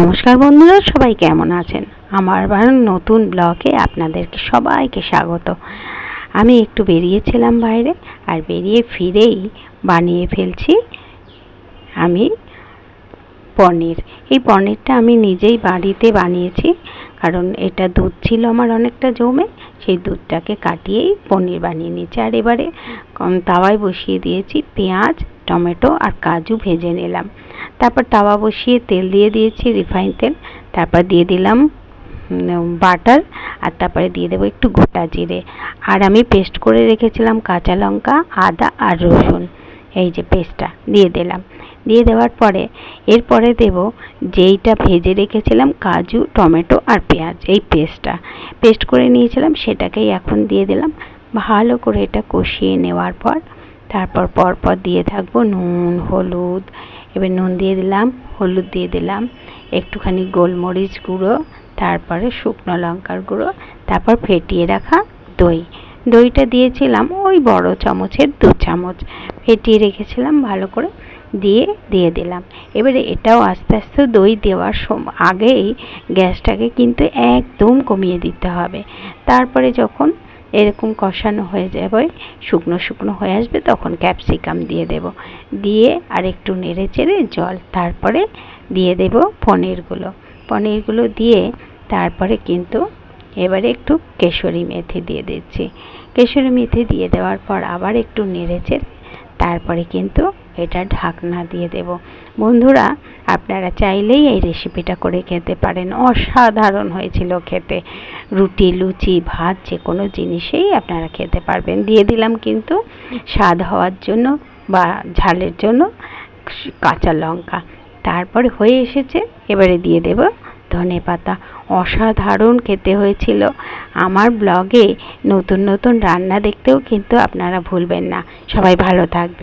নমস্কার বন্ধুরা, সবাই কেমন আছেন? আমার নতুন ব্লগে আপনাদেরকে সবাইকে স্বাগত। আমি একটু বেরিয়েছিলাম বাইরে আর বেরিয়ে ফিরেই বানিয়ে ফেলছি আমি পনির। এই পনিরটা আমি নিজেই বাড়িতে বানিয়েছি, কারণ এটা দুধ ছিল আমার অনেকটা জমে, সেই দুধটাকে কাটিয়েই পনির বানিয়ে নিয়েছি। আর এবারে তাওয়ায় বসিয়ে দিয়েছি পেঁয়াজ, টমেটো আর কাজু ভেজে নিলাম। তারপর তাওয়া বসিয়ে তেল দিয়ে দিয়েছি রিফাইন তেল। তারপর দিয়ে দিলাম বাটার আর তারপরে দিয়ে দেবো একটু গোটা জিরে। আর আমি পেস্ট করে রেখেছিলাম কাঁচা লঙ্কা, আদা আর রসুন। এই যে পেস্টটা দিয়ে দিলাম। দিয়ে দেওয়ার পরে, এরপরে দেব যেইটা ভেজে রেখেছিলাম কাজু, টমেটো আর পেঁয়াজ, এই পেস্টটা পেস্ট করে নিয়েছিলাম, সেটাকেই এখন দিয়ে দিলাম। ভালো করে এটা কষিয়ে নেওয়ার পর, তারপর পরপর দিয়ে থাকব নুন, হলুদ এবার নুন দিয়ে দিলাম, হলুদ দিয়ে দিলাম, একটুখানি গোলমরিচ গুঁড়ো, তারপরে শুকনো লঙ্কার গুঁড়ো, তারপর ফেটিয়ে রাখা দই। দইটা দিয়েছিলাম ওই বড় চামচের দু চামচ। ফেটিয়ে রেখেছিলাম ভালো করে দিয়ে দিয়ে দিলাম। এবারে এটাও আস্তে আস্তে দই দেওয়ার সময় আগেই গ্যাসটাকে কিন্তু একদম কমিয়ে দিতে হবে। তারপরে যখন এরকম কষানো হয়ে যাবে, শুকনো শুকনো হয়ে আসবে, তখন ক্যাপসিকাম দিয়ে দেব। দিয়ে আর একটু নেড়ে চেড়ে জল, তারপরে দিয়ে দেব পনিরগুলো। পনিরগুলো দিয়ে তারপরে কিন্তু এবারে একটু কেশরি মেথি দিয়ে দিচ্ছি। কেশরি মেথি দিয়ে দেওয়ার পর আবার একটু নেড়ে চেড়ে, তারপরে কিন্তু এটা ঢাকনা দিয়ে দেব। বন্ধুরা, আপনারা চাইলেই এই রেসিপিটা করে খেতে পারেন। অসাধারণ হয়েছিল খেতে। রুটি, লুচি, ভাত যে কোনো জিনিসেই আপনারা খেতে পারবেন। দিয়ে দিলাম কিন্তু স্বাদ হওয়ার জন্য বা ঝালের জন্য কাঁচা লঙ্কা। তারপরে হয়ে এসেছে, এবারে দিয়ে দেব ধনে পাতা। অসাধারণ খেতে হয়েছিল। আমার ব্লগে নতুন নতুন রান্না দেখতেও কিন্তু আপনারা ভুলবেন না। সবাই ভালো থাকবে